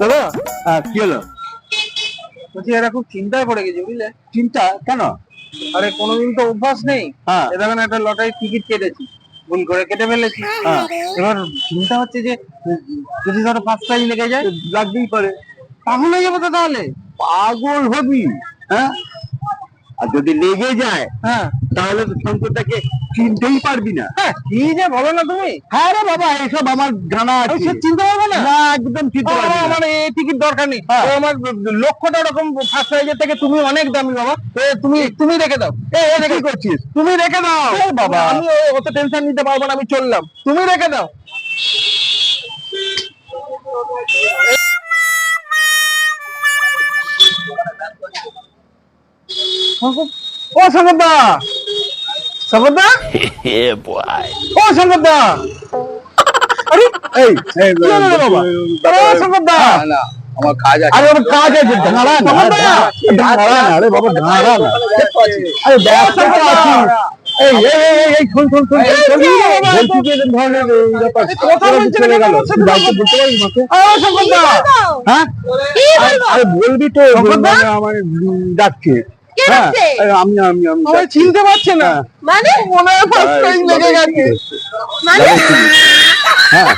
দাদা কি হলো? বলছি এরা খুব চিন্তায় পড়ে গেছে বুঝলে? চিন্তা? কেন? আরে কোনোদিন তো অভ্যাস নেই। হ্যাঁ। এটা দেখেন একটা লটারির টিকিট কেটেছি ভুল করে কেটে ফেলেছি। হ্যাঁ। এবার চিন্তা হচ্ছে যে যদি ধরো পাঁচ প্রাইজ লেগে যায় লাগবেই পারে। পাগল হয়ে যাব তো তাহলে? পাগল হবি হ্যাঁ? আর যদি লেগে যায় হ্যাঁ। তাহলে তো শঙ্করটাকে চিনতেই পারবি না। হ্যাঁ, কি যে বলো না তুমি? হ্যাঁ রে বাবা এসব আমার জানা আছে। চিনতে পারব না? না একদম চিনতে পারবি না। আমার এই টিকিট দরকার নেই। হ্যাঁ। ও আমার লক্ষ্যটা ওরকম ফার্স্ট প্রাইজের থেকে তুমি অনেক দামি বাবা। তো তুমি তুমি রেখে দাও। এ, এ, কি করছিস? তুমি রেখে দাও। বাবা। আমি অত টেনশন নিতে পারব না আমি চললাম। তুমি রেখে দাও। ও শঙ্করদা শঙ্করদা. ও শঙ্করদা আরে এই শঙ্করদা না আমার কাজ আছে আরে কাজ আছে দাঁড়া না শঙ্করদা না আরে বাবা দাঁড়া না আরে ব্যস্ত আছি এই এই এই, এই এই শোন শোন শোন কি হলো বাবা? বলছি যে এরকম ধরনের ব্যাপার কথা বলছে না কেন? গেল ওর সাথে যাইতে বলতে পারিস মাকে ও শঙ্করদা হ্যাঁ আরে আরে বলবি তো মানে আমার ডাকছে হ্যাঁ আমি আমি আমি চিনতে পারছে না। মানে? মনে হয় ফার্স্ট প্রাইজ লেগে গেছে। মানে? হ্যাঁ